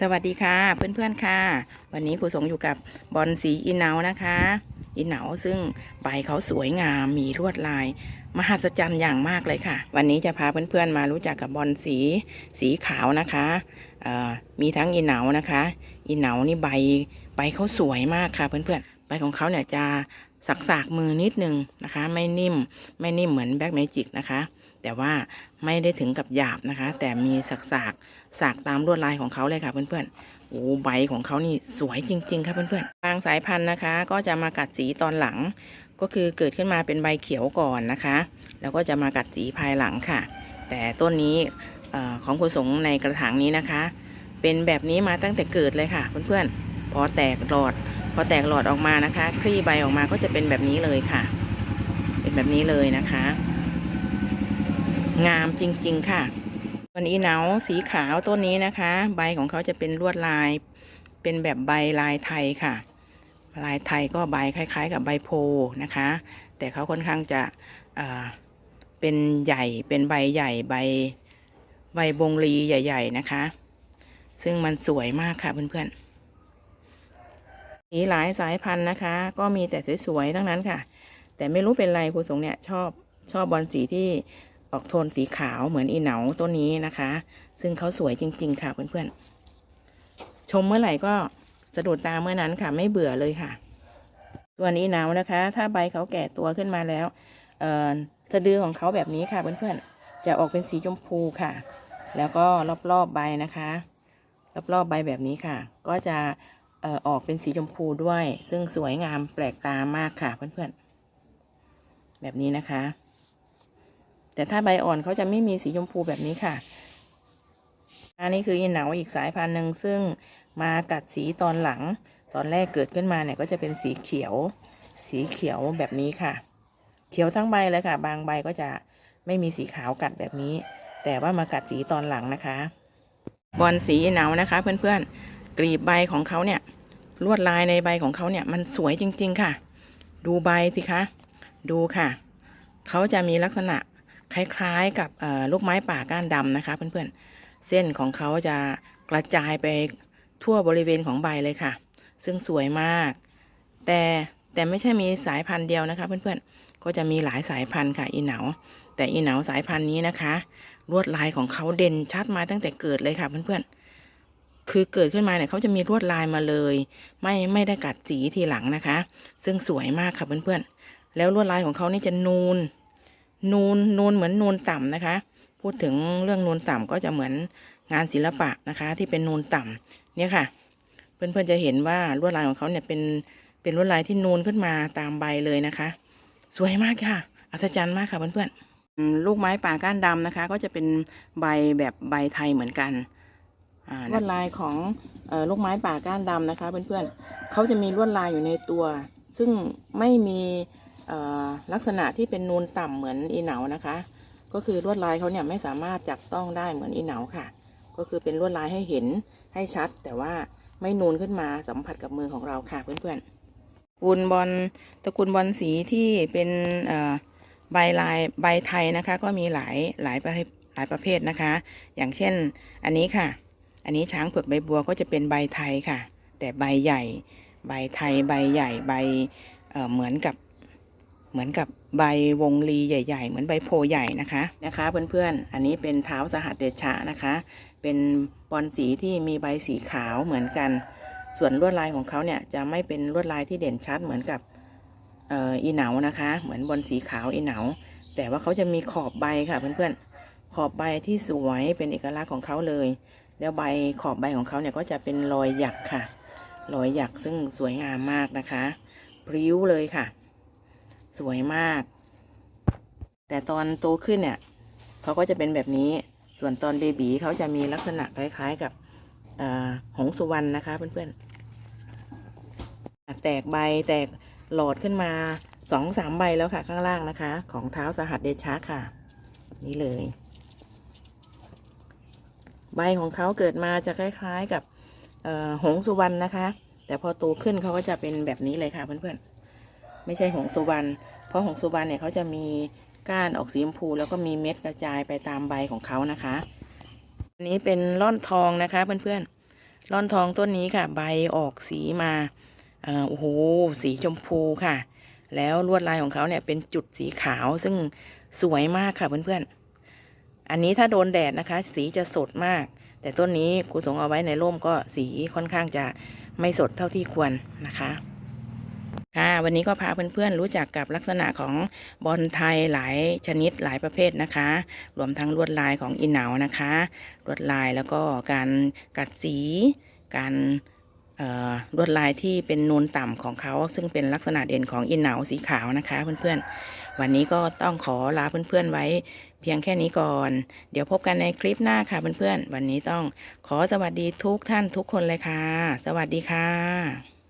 สวัสดีค่ะเพื่อนๆค่ะ วันนี้ครูสงอยู่กับบอลสีอินเนานะคะ อินเนาซึ่งใบเขาสวยงามมีลวดลาย มหัศจรรย์อย่างมากเลยค่ะ วันนี้จะพาเพื่อนๆมารู้จักกับบอลสีสีขาวนะคะมีทั้งอินเนานะคะ อินเนานี่ใบใบเขาสวยมากค่ะเพื่อนๆใบของเขาเนี่ยจะสักสากๆมือนิดนึงนะคะ ไม่นิ่มไม่นิ่มเหมือนแบ็กเมจิกนะคะ แต่ว่าไม่ได้ถึงกับหยาบนะคะ แต่มีสักสากๆสากตามลวดลายของเขาเลยค่ะเพื่อนๆโอ้ใบของเขานี่สวยจริง ๆ ค่ะเพื่อนๆบางสายพันธุ์นะคะ ก็จะมากัดสีตอนหลัง ก็คือเกิดขึ้นมาเป็นใบเขียวก่อนนะคะ แล้วก็จะมากัดสีภายหลังค่ะ แต่ต้นนี้ของคุณสงในกระถางนี้นะคะ เป็นแบบนี้มาตั้งแต่เกิดเลยค่ะเพื่อนๆพอแตกหลอด พอแตกหลอดออกมานะคะ คลี่ใบออกมาก็จะเป็นแบบนี้เลยค่ะ เป็นแบบนี้เลยนะคะ งามจริง ๆ ค่ะส่วนอีเหนาสีขาวต้นนี้นะคะ ใบของเขาจะเป็นลวดลาย เป็นแบบใบลายไทยค่ะ ลายไทยก็ใบคล้าย ๆ กับใบโพนะคะ แต่เขาค่อนข้างจะเป็นใหญ่เป็นใบใหญ่ใบใบบงลีใหญ่ ๆ นะคะ ซึ่งมันสวยมากค่ะเพื่อนๆสีหลายสายพันธุ์นะคะ ก็มีแต่สวยๆทั้งนั้นค่ะ แต่ไม่รู้เป็นไรครูสงเนี่ยชอบชอบบอลสีที่ ออกโทนสีขาวเหมือนอีเหนาต้นนี้นะคะ ซึ่งเขาสวยจริง ๆ ค่ะเพื่อนๆ ชมเมื่อไหร่ก็สะดุดตาเมื่อนั้นค่ะ ไม่เบื่อเลยค่ะ ส่วนอีเหนานะคะ ถ้าใบเขาแก่ตัวขึ้นมาแล้วเอ่อสะดือของเขาแบบนี้ค่ะเพื่อนๆ จะออกเป็นสีชมพูค่ะ แล้วก็รอบๆใบนะคะ รอบๆใบแบบนี้ค่ะ ก็จะเออออกเป็นสีชมพูด้วย ซึ่งสวยงามแปลกตามากค่ะเพื่อนๆ แบบนี้นะคะ แต่ถ้าใบอ่อนเขาจะไม่มีสีชมพูแบบนี้ค่ะ อันนี้คืออีเหนาอีกสายพันธุ์หนึ่งซึ่งมากัดสีตอนหลัง ตอนแรกเกิดขึ้นมาเนี่ยก็จะเป็นสีเขียว สีเขียวแบบนี้ค่ะ เขียวทั้งใบเลยค่ะ บางใบก็จะไม่มีสีขาวกัดแบบนี้ แต่ว่ามากัดสีตอนหลังนะคะ บอลสีอีเหนานะคะ เพื่อนๆกลีบใบของเขาเนี่ยลวดลายในใบของเขาเนี่ยมันสวยจริง ๆ ค่ะ ดูใบสิคะ ดูค่ะ เขาจะมีลักษณะ คล้ายๆ กับลูกไม้ป่าก้านดำนะคะ เพื่อนๆ เส้นของเขาจะกระจายไปทั่วบริเวณของใบเลยค่ะ ซึ่งสวยมาก แต่แต่ไม่ใช่มีสายพันธุ์เดียวนะคะ เพื่อนๆ ก็จะมีหลายสายพันธุ์ค่ะอีเหนา แต่อีเหนาสายพันธุ์นี้นะคะ ลวดลายของเขาเด่นชัดมาตั้งแต่เกิดเลยค่ะ เพื่อนๆ คือเกิดขึ้นมาเนี่ยเขาจะมีลวดลายมาเลย ไม่ไม่ได้กัดสีทีหลังนะคะ ซึ่งสวยมากค่ะเพื่อนๆ แล้วลวดลายของเขานี่จะนูน นูนนูนเหมือนนูนต่ำนะคะ พูดถึงเรื่องนูนต่ำก็จะเหมือนงานศิลปะนะคะ ที่เป็นนูนต่ำเนี่ยค่ะ เพื่อนๆจะเห็นว่าลวดลายของเขาเนี่ยเป็นเป็นลวดลายที่นูนขึ้นมาตามใบเลยนะคะ สวยมากค่ะ อัศจรรย์มากค่ะเพื่อนๆลูกไม้ป่าก้านดำนะคะ ก็จะเป็นใบแบบใบไทยเหมือนกันลวดลายของออลูกไม้ป่าก้านดำนะคะ เพื่อนๆเขาจะมีลวดลายอยู่ในตัว ซึ่งไม่มี ลักษณะที่เป็นนูนต่ำเหมือนอีเหนานะคะ ก็คือลวดลายเขาเนี่ยไม่สามารถจับต้องได้เหมือนอีเหนาค่ะ ก็คือเป็นลวดลายให้เห็นให้ชัด แต่ว่าไม่นูนขึ้นมาสัมผัสกับมือของเราค่ะเพื่อนๆตระกูลบอลตระกูลบอลสีที่เป็นใบลายใบไทยนะคะ ก็มีหลายหลายประเภทหลายประเภทนะคะ อย่างเช่นอันนี้ค่ะ อันนี้ช้างเผือกใบบัวก็จะเป็นใบไทยค่ะ แต่ใบใหญ่ ใบไทยใบใหญ่ใบเเหมือนกับ เหมือนกับใบวงลีใหญ่ ๆ เหมือนใบโพใหญ่นะคะนะคะเพื่อนๆ อันนี้เป็นเท้าสหัสเดชะนะคะ เป็นบอลสีที่มีใบสีขาวเหมือนกัน ส่วนลวดลายของเขาเนี่ยจะไม่เป็นลวดลายที่เด่นชัดเหมือนกับอีเหนานะคะ เหมือนบอลสีขาวอีเหนา แต่ว่าเขาจะมีขอบใบค่ะเพื่อนๆ ขอบใบที่สวยเป็นเอกลักษณ์ของเขาเลย แล้วใบขอบใบของเขาเนี่ยก็จะเป็นรอยหยักค่ะ รอยหยักซึ่งสวยงามมากนะคะ พริ้วเลยค่ะ สวยมาก แต่ตอนโตขึ้นเนี่ยเขาก็จะเป็นแบบนี้ ส่วนตอนเบบีเขาจะมีลักษณะคล้ายๆกับหงสุวรรณนะคะเพื่อนๆ แตกใบแตกหลอดขึ้นมาสองสามใบแล้วค่ะข้างล่างนะคะ ของเท้าสหัสเดชะค่ะ นี่เลย ใบของเขาเกิดมาจะคล้าย ๆกับหงสุวรรณนะคะ แต่พอโตขึ้นเขาก็จะเป็นแบบนี้เลยค่ะเพื่อนๆ ไม่ใช่หงสุวรรณเพราะหงสุวรรณเนี่ยเขาจะมีก้านออกสีชมพูแล้วก็มีเม็ดกระจายไปตามใบของเขานะคะ อันนี้เป็นล่อนทองนะคะเพื่อนๆร่อนทองต้นนี้ค่ะ ใบออกสีมาโอ้โหสีชมพูค่ะ แล้วลวดลายของเขาเนี่ยเป็นจุดสีขาวซึ่งสวยมากค่ะเพื่อนๆ อันนี้ถ้าโดนแดดนะคะ สีจะสดมาก แต่ต้นนี้ครูสงเอาไว้ในร่มก็สีค่อนข้างจะไม่สดเท่าที่ควรนะคะ ค่ะวันนี้ก็พาเพื่อนๆรู้จักกับลักษณะของบอลไทยหลายชนิดหลายประเภทนะคะ รวมทั้งลวดลายของอินเหนานะคะลวดลายแล้วก็การกัดสี การเออลวดลายที่เป็นนูนต่ำของเขา ซึ่งเป็นลักษณะเด่นของอินเหนาสีขาวนะคะเพื่อนๆ วันนี้ก็ต้องขอลาเพื่อนๆไว้เพียงแค่นี้ก่อน เดี๋ยวพบกันในคลิปหน้าค่ะเพื่อนๆ วันนี้ต้องขอสวัสดีทุกท่านทุกคนเลยค่ะ สวัสดีค่ะ